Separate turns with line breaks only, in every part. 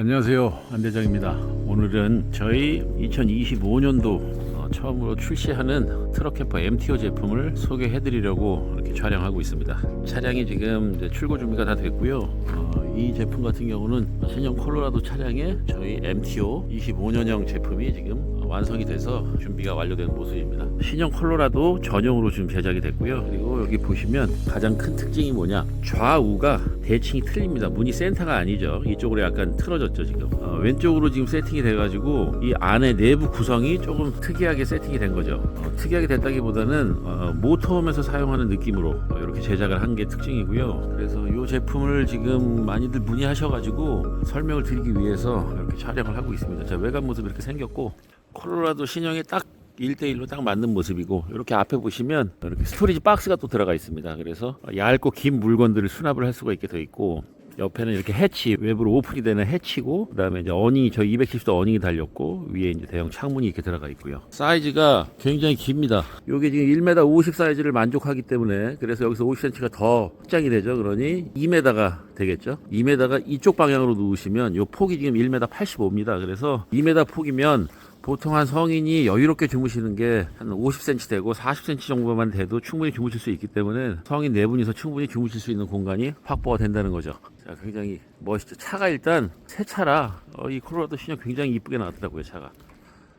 안녕하세요. 안대장입니다. 오늘은 저희 2025년도 처음으로 출시하는 트럭캠퍼 MTO 제품을 소개해 드리려고 이렇게 촬영하고 있습니다. 차량이 지금 출고 준비가 다 됐고요. 어, 이 제품 같은 경우는 신형 콜로라도 차량에 저희 MTO 25년형 제품이 지금 완성이 돼서 준비가 완료된 모습입니다. 신형 콜로라도 전용으로 지금 제작이 됐고요. 그리고 여기 보시면 가장 큰 특징이 뭐냐? 좌우가 대칭이 틀립니다. 문이 센터가 아니죠. 이쪽으로 약간 틀어졌죠 지금. 어, 왼쪽으로 지금 세팅이 돼가지고 이 안에 내부 구성이 조금 특이하게 세팅이 된 거죠. 어, 특이하게 됐다기보다는 어, 모터홈에서 사용하는 느낌으로 어, 이렇게 제작을 한 게 특징이고요. 그래서 이 제품을 지금 많이들 문의하셔가지고 설명을 드리기 위해서 이렇게 촬영을 하고 있습니다. 자 외관 모습 이렇게 생겼고 콜로라도 신형이 딱 1대1로 딱 맞는 모습이고 이렇게 앞에 보시면 이렇게 스토리지 박스가 또 들어가 있습니다. 그래서 얇고 긴 물건들을 수납을 할 수가 있게 되어 있고 옆에는 이렇게 해치 외부로 오픈이 되는 해치고 그다음에 이제 어닝이 저 270도 어닝이 달렸고 위에 이제 대형 창문이 이렇게 들어가 있고요. 사이즈가 굉장히 깁니다. 이게 지금 1m 50 사이즈를 만족하기 때문에 그래서 여기서 50cm가 더 확장이 되죠. 그러니 2m가 되겠죠. 2m가 이쪽 방향으로 누우시면 이 폭이 지금 1m 85입니다. 그래서 2m 폭이면 보통 한 성인이 여유롭게 주무시는 게 한 50cm 되고 40cm 정도만 돼도 충분히 주무실 수 있기 때문에 성인 네 분이서 충분히 주무실 수 있는 공간이 확보가 된다는 거죠. 자, 굉장히 멋있죠. 차가 일단 새 차라 어, 이 콜로라도 신형 굉장히 이쁘게 나왔더라고요, 차가.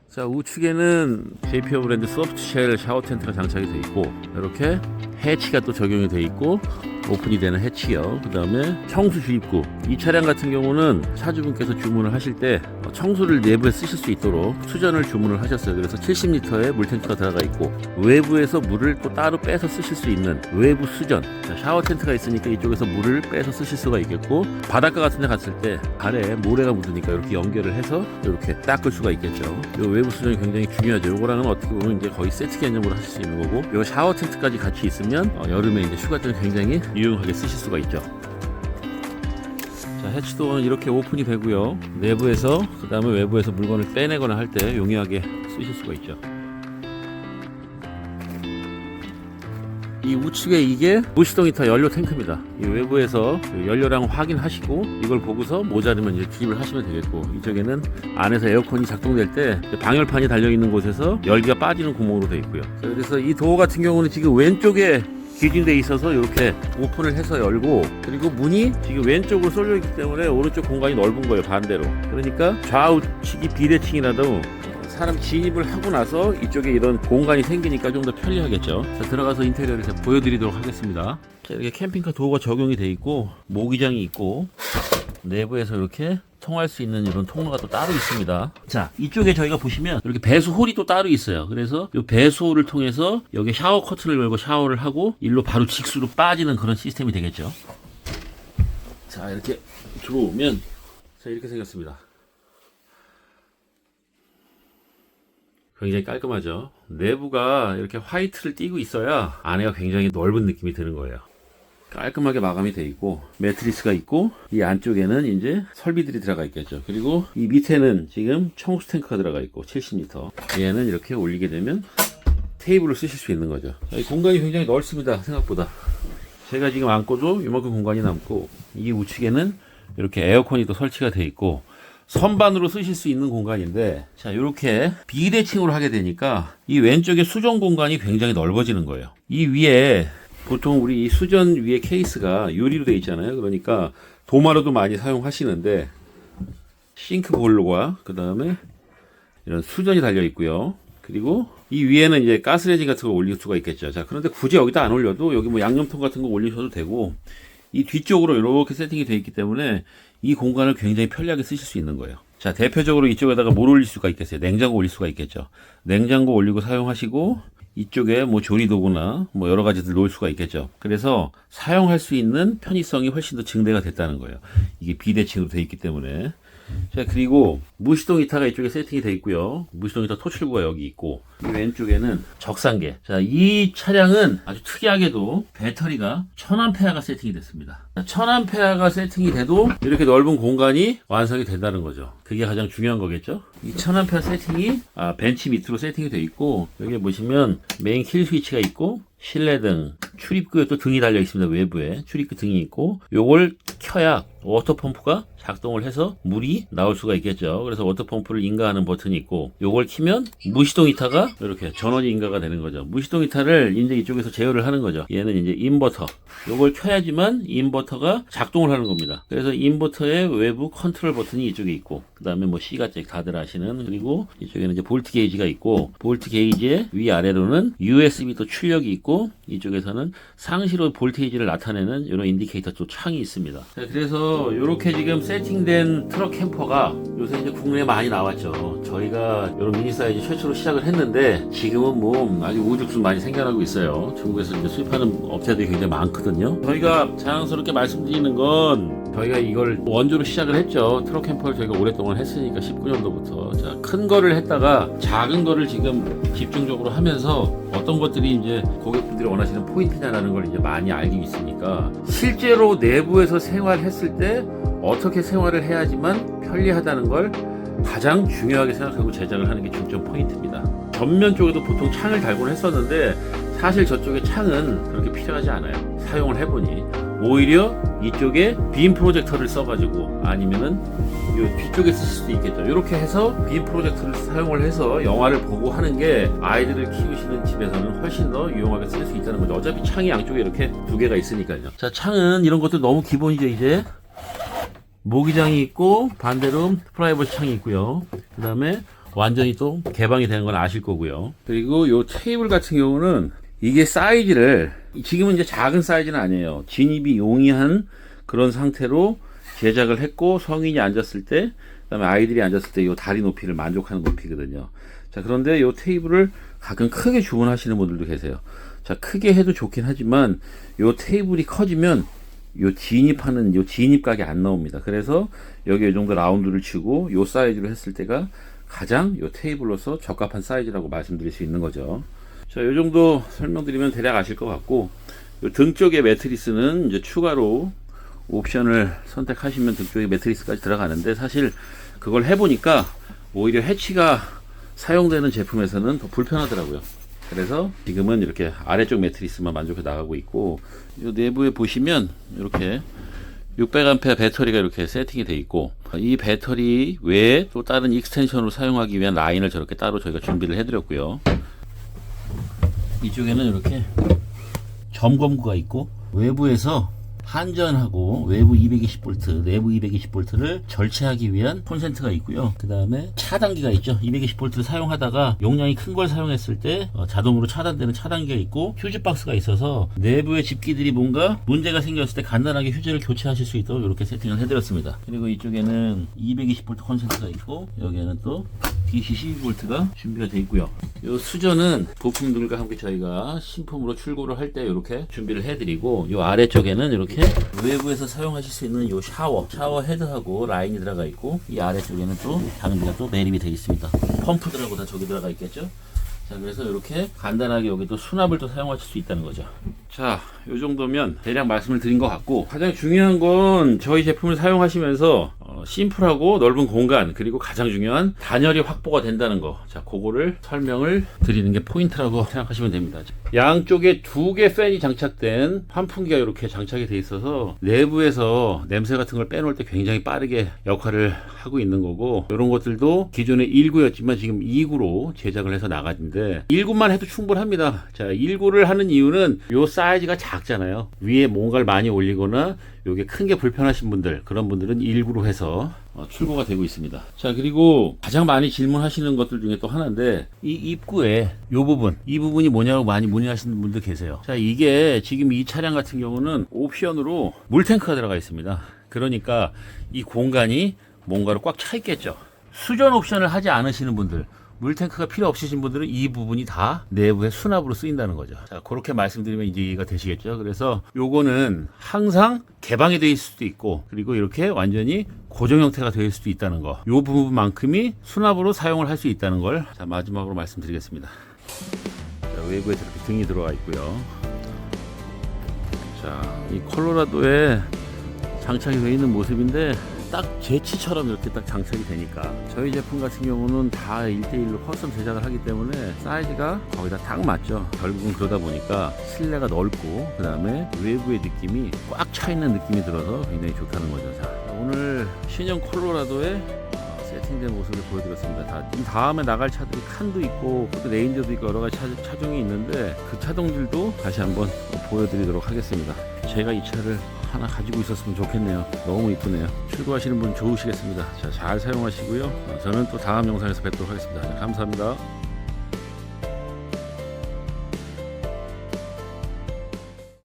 자, 우측에는 JPO 브랜드 소프트쉘 샤워 텐트가 장착이 되어 있고 이렇게 해치가 또 적용이 되어 있고 오픈이 되는 해치요. 그 다음에 청수 주입구. 이 차량 같은 경우는 차주분께서 주문을 하실 때 청수를 내부에 쓰실 수 있도록 수전을 주문을 하셨어요. 그래서 70리터의 물탱크가 들어가 있고 외부에서 물을 또 따로 빼서 쓰실 수 있는 외부 수전. 자, 샤워 텐트가 있으니까 이쪽에서 물을 빼서 쓰실 수가 있겠고 바닷가 같은 데 갔을 때 발에 모래가 묻으니까 이렇게 연결을 해서 이렇게 닦을 수가 있겠죠. 이 외부 수전이 굉장히 중요하죠. 요거랑은 어떻게 보면 이제 거의 세트 개념으로 하실 수 있는 거고 요 샤워 텐트까지 같이 있으면 어, 여름에 이제 휴가 때는 굉장히 유용하게 쓰실 수가 있죠. 자, 해치도어는 이렇게 오픈이 되고요. 내부에서 그 다음에 외부에서 물건을 빼내거나 할 때 용이하게 쓰실 수가 있죠. 이 우측에 이게 무시동 히터 연료 탱크입니다. 이 외부에서 그 연료량 확인하시고 이걸 보고서 모자르면 이제 투입을 하시면 되겠고 이쪽에는 안에서 에어컨이 작동될 때 방열판이 달려 있는 곳에서 열기가 빠지는 구멍으로 되어 있고요. 자, 그래서 이 도어 같은 경우는 지금 왼쪽에 기준돼 있어서 이렇게 오픈을 해서 열고 그리고 문이 지금 왼쪽으로 쏠려 있기 때문에 오른쪽 공간이 넓은 거예요 반대로. 그러니까 좌우측이 비대칭이라도 사람 진입을 하고 나서 이쪽에 이런 공간이 생기니까 좀 더 편리하겠죠. 자 들어가서 인테리어를 보여드리도록 하겠습니다. 자 이렇게 캠핑카 도어가 적용이 돼 있고 모기장이 있고 내부에서 이렇게 통할 수 있는 이런 통로가 또 따로 있습니다. 자, 이쪽에 저희가 보시면 이렇게 배수 홀이 또 따로 있어요. 그래서 이 배수 홀을 통해서 여기 샤워 커튼을 열고 샤워를 하고 일로 바로 직수로 빠지는 그런 시스템이 되겠죠. 자, 이렇게 들어오면 자, 이렇게 생겼습니다. 굉장히 깔끔하죠. 내부가 이렇게 화이트를 띠고 있어야 안에가 굉장히 넓은 느낌이 드는 거예요. 깔끔하게 마감이 돼 있고 매트리스가 있고 이 안쪽에는 이제 설비들이 들어가 있겠죠. 그리고 이 밑에는 지금 청수 탱크가 들어가 있고 70리터. 얘는 이렇게 올리게 되면 테이블을 쓰실 수 있는 거죠. 이 공간이 굉장히 넓습니다 생각보다. 제가 지금 안고도 이만큼 공간이 남고 이 우측에는 이렇게 에어컨이 또 설치가 돼 있고 선반으로 쓰실 수 있는 공간인데 자 이렇게 비대칭으로 하게 되니까 이 왼쪽에 수전 공간이 굉장히 넓어지는 거예요. 이 위에 보통 우리 이 수전 위에 케이스가 유리로 되어 있잖아요. 그러니까 도마로도 많이 사용하시는데 싱크 볼로가 그 다음에 이런 수전이 달려 있고요. 그리고 이 위에는 이제 가스레진 같은 걸 올릴 수가 있겠죠. 자, 그런데 굳이 여기다 안 올려도 여기 뭐 양념통 같은 거 올리셔도 되고 이 뒤쪽으로 이렇게 세팅이 되어 있기 때문에 이 공간을 굉장히 편리하게 쓰실 수 있는 거예요. 자, 대표적으로 이쪽에다가 뭘 올릴 수가 있겠어요? 냉장고 올릴 수가 있겠죠. 냉장고 올리고 사용하시고 이쪽에 뭐 조리도구나 뭐 여러 가지들 놓을 수가 있겠죠. 그래서 사용할 수 있는 편의성이 훨씬 더 증대가 됐다는 거예요. 이게 비대칭으로 되어 있기 때문에. 자, 그리고 무시동 히터가 이쪽에 세팅이 되어 있고요. 무시동 히터 토출구가 여기 있고, 이 왼쪽에는 적상계. 자, 이 차량은 아주 특이하게도 배터리가 1000A가 세팅이 됐습니다. 1000A가 세팅이 돼도 이렇게 넓은 공간이 완성이 된다는 거죠. 그게 가장 중요한 거겠죠. 이 1000A 세팅이 아, 벤치 밑으로 세팅이 되어 있고, 여기 보시면 메인 킬 스위치가 있고, 실내등, 출입구에 또 등이 달려 있습니다. 외부에 출입구 등이 있고 요걸 켜야 워터 펌프가 작동을 해서 물이 나올 수가 있겠죠. 그래서 워터 펌프를 인가하는 버튼이 있고 요걸 키면 무시동 히터가 이렇게 전원이 인가가 되는 거죠. 무시동 히터를 이제 이쪽에서 제어를 하는 거죠. 얘는 이제 인버터. 요걸 켜야지만 인버터가 작동을 하는 겁니다. 그래서 인버터의 외부 컨트롤 버튼이 이쪽에 있고 그다음에 뭐 C가잭 다들 아시는 그리고 이쪽에는 이제 볼트 게이지가 있고 볼트 게이지의 위아래로는 USB 또 출력이 있고 이쪽에서는 상시로 볼테이지를 나타내는 이런 인디케이터 또 창이 있습니다. 자, 그래서 이렇게 지금 세팅된 트럭 캠퍼가 요새 이제 국내에 많이 나왔죠. 저희가 이런 미니 사이즈 최초로 시작을 했는데 지금은 뭐 아주 우죽순 많이 생겨나고 있어요. 중국에서 이제 수입하는 업체들이 굉장히 많거든요. 저희가 자랑스럽게 말씀드리는 건 저희가 이걸 원조로 시작을 했죠. 트럭 캠퍼를 저희가 오랫동안 했으니까 19년도부터. 자, 큰 거를 했다가 작은 거를 지금 집중적으로 하면서 어떤 것들이 이제 고객분들이 원하시는 포인트냐라는 걸 이제 많이 알고 있으니까 실제로 내부에서 생활했을 때 어떻게 생활을 해야지만 편리하다는 걸 가장 중요하게 생각하고 제작을 하는 게 중점 포인트입니다. 전면 쪽에도 보통 창을 달곤 했었는데 사실 저쪽에 창은 그렇게 필요하지 않아요. 사용을 해보니 오히려 이쪽에 빔 프로젝터를 써가지고 아니면은 이 뒤쪽에 쓰실 수도 있겠죠. 이렇게 해서 빔 프로젝터를 사용을 해서 영화를 보고 하는 게 아이들을 키우시는 집에서는 훨씬 더 유용하게 쓸 수 있다는 거죠. 어차피 창이 양쪽에 이렇게 두 개가 있으니까요. 자, 창은 이런 것도 너무 기본이죠, 이제. 모기장이 있고 반대로 프라이버시 창이 있고요. 그 다음에 완전히 또 개방이 되는 건 아실 거고요. 그리고 요 테이블 같은 경우는 이게 사이즈를 지금은 이제 작은 사이즈는 아니에요. 진입이 용이한 그런 상태로 제작을 했고 성인이 앉았을 때 그다음에 아이들이 앉았을 때요 다리 높이를 만족하는 높이거든요. 자 그런데 요 테이블을 가끔 크게 주문하시는 분들도 계세요. 자 크게 해도 좋긴 하지만 요 테이블이 커지면 요 진입하는 요 진입각이 안 나옵니다. 그래서 여기 이 정도 라운드를 치고 요 사이즈로 했을 때가 가장 요 테이블로서 적합한 사이즈라고 말씀드릴 수 있는 거죠. 자, 요 정도 설명드리면 대략 아실 것 같고 요등 쪽에 매트리스는 이제 추가로 옵션을 선택하시면 등 쪽에 매트리스까지 들어가는데 사실 그걸 해보니까 오히려 해치가 사용되는 제품에서는 더 불편하더라고요. 그래서 지금은 이렇게 아래쪽 매트리스만 만족해 나가고 있고 이 내부에 보시면 이렇게 600A 배터리가 이렇게 세팅이 돼 있고 이 배터리 외에 또 다른 익스텐션으로 사용하기 위한 라인을 저렇게 따로 저희가 준비를 해드렸고요. 이쪽에는 이렇게 점검구가 있고 외부에서 한전하고 외부 220V, 내부 220V를 절체하기 위한 콘센트가 있고요. 그 다음에 차단기가 있죠. 220V를 사용하다가 용량이 큰 걸 사용했을 때 어, 자동으로 차단되는 차단기가 있고 휴즈 박스가 있어서 내부의 집기들이 뭔가 문제가 생겼을 때 간단하게 휴즈를 교체하실 수 있도록 이렇게 세팅을 해드렸습니다. 그리고 이쪽에는 220V 콘센트가 있고 여기에는 또 DC 12V가 준비가 되어 있고요. 이 수전은 부품들과 함께 저희가 신품으로 출고를 할 때 이렇게 준비를 해드리고 이 아래쪽에는 이렇게 외부에서 사용하실 수 있는 이 샤워, 샤워 헤드하고 라인이 들어가 있고 이 아래쪽에는 또 장비가 또 매립이 되어 있습니다. 펌프들하고 다 저기 들어가 있겠죠. 자, 그래서 이렇게 간단하게 여기도 수납을 또 사용하실 수 있다는 거죠. 자, 요 정도면 대략 말씀을 드린 것 같고 가장 중요한 건 저희 제품을 사용하시면서 어, 심플하고 넓은 공간 그리고 가장 중요한 단열이 확보가 된다는 거. 자, 그거를 설명을 드리는 게 포인트라고 생각하시면 됩니다. 양쪽에 두 개 팬이 장착된 환풍기가 이렇게 장착이 돼 있어서 내부에서 냄새 같은 걸 빼놓을 때 굉장히 빠르게 역할을 하고 있는 거고 이런 것들도 기존에 1구였지만 지금 2구로 제작을 해서 나가는데 1구만 해도 충분합니다. 자, 1구를 하는 이유는 요 사이즈가 작잖아요. 위에 뭔가를 많이 올리거나 요게 큰 게 불편하신 분들 그런 분들은 1구로 해서 어, 출고가 되고 있습니다. 자 그리고 가장 많이 질문하시는 것들 중에 또 하나인데 이 입구에 요 부분 이 부분이 뭐냐고 많이 문의하시는 분들 계세요. 자 이게 지금 이 차량 같은 경우는 옵션으로 물탱크가 들어가 있습니다. 그러니까 이 공간이 뭔가로 꽉 차 있겠죠. 수전 옵션을 하지 않으시는 분들 물탱크가 필요 없으신 분들은 이 부분이 다 내부의 수납으로 쓰인다는 거죠. 자, 그렇게 말씀드리면 이해가 되시겠죠. 그래서 요거는 항상 개방이 있을 수도 있고, 그리고 이렇게 완전히 고정 형태가 되어 수도 있다는 거. 요 부분만큼이 수납으로 사용을 할 수 있다는 걸, 자, 마지막으로 말씀드리겠습니다. 자, 외부에 이렇게 등이 들어와 있고요. 자, 이 콜로라도에 장착이 되어 있는 모습인데, 딱 제치처럼 이렇게 딱 장착이 되니까 저희 제품 같은 경우는 다 1대1로 커스텀 제작을 하기 때문에 사이즈가 거의 다 딱 맞죠 결국은 그러다 보니까 실내가 넓고 그 다음에 외부의 느낌이 꽉 차 있는 느낌이 들어서 굉장히 좋다는 거죠 자, 오늘 신형 콜로라도의 어, 세팅된 모습을 보여드렸습니다. 다, 이 다음에 나갈 차들이 칸도 있고 또 레인저도 있고 여러 가지 차, 차종이 있는데 그 차종들도 다시 한번 보여드리도록 하겠습니다. 제가 이 차를 하나 가지고 있었으면 좋겠네요. 너무 이쁘네요. 출고하시는 분 좋으시겠습니다. 자, 잘 사용하시고요. 어, 저는 또 다음 영상에서 뵙도록 하겠습니다. 자, 감사합니다.